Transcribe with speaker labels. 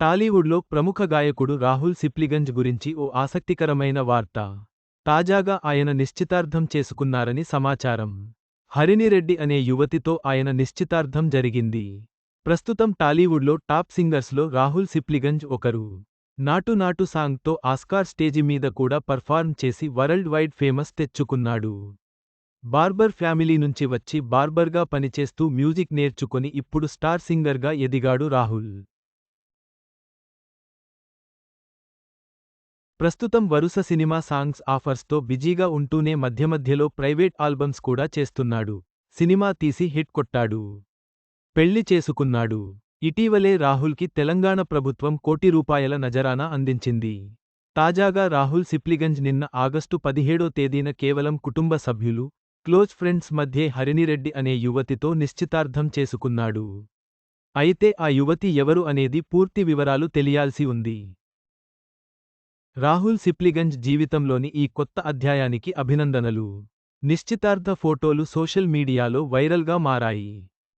Speaker 1: టాలీవుడ్లో ప్రముఖ గాయకుడు రాహుల్ సిప్లిగంజ్ గురించి ఓ ఆసక్తికరమైన వార్త. తాజాగా ఆయన నిశ్చితార్థం చేసుకున్నారని సమాచారం. హరిణిరెడ్డి అనే యువతితో ఆయన నిశ్చితార్థం జరిగింది. ప్రస్తుతం టాలీవుడ్లో టాప్ సింగర్స్లో రాహుల్ సిప్లిగంజ్ ఒకరు. నాటు నాటు సాంగ్తో ఆస్కార్ స్టేజి మీద కూడా పర్ఫార్మ్ చేసి వరల్డ్ వైడ్ ఫేమస్ తెచ్చుకున్నాడు. బార్బర్ ఫ్యామిలీ నుంచి వచ్చి బార్బర్గా పనిచేస్తూ మ్యూజిక్ నేర్చుకొని ఇప్పుడు స్టార్ సింగర్గా ఎదిగాడు రాహుల్. ప్రస్తుతం వరుస సినిమా సాంగ్స్ ఆఫర్స్తో బిజీగా ఉంటూనే మధ్యమధ్యలో ప్రైవేట్ ఆల్బమ్స్ కూడా చేస్తున్నాడు. సినిమా తీసి హిట్ కొట్టాడు. పెళ్ళి చేసుకున్నాడు. ఇటీవలే రాహుల్కి తెలంగాణ ప్రభుత్వం కోటి రూపాయల నజరానా అందించింది. తాజాగా రాహుల్ సిప్లిగంజ్ నిన్న ఆగస్టు పదిహేడో తేదీన కేవలం కుటుంబ సభ్యులు క్లోజ్ ఫ్రెండ్స్ మధ్యే హరిణిరెడ్డి అనే యువతితో నిశ్చితార్థం చేసుకున్నాడు. అయితే ఆ యువతి ఎవరు అనేది పూర్తి వివరాలు తెలియాల్సి ఉంది. రాహుల్ సిప్లిగంజ్ జీవితంలోని ఈ కొత్త అధ్యాయానికి అభినందనలు. నిశ్చితార్థ ఫోటోలు సోషల్ మీడియాలో వైరల్గా మారాయి.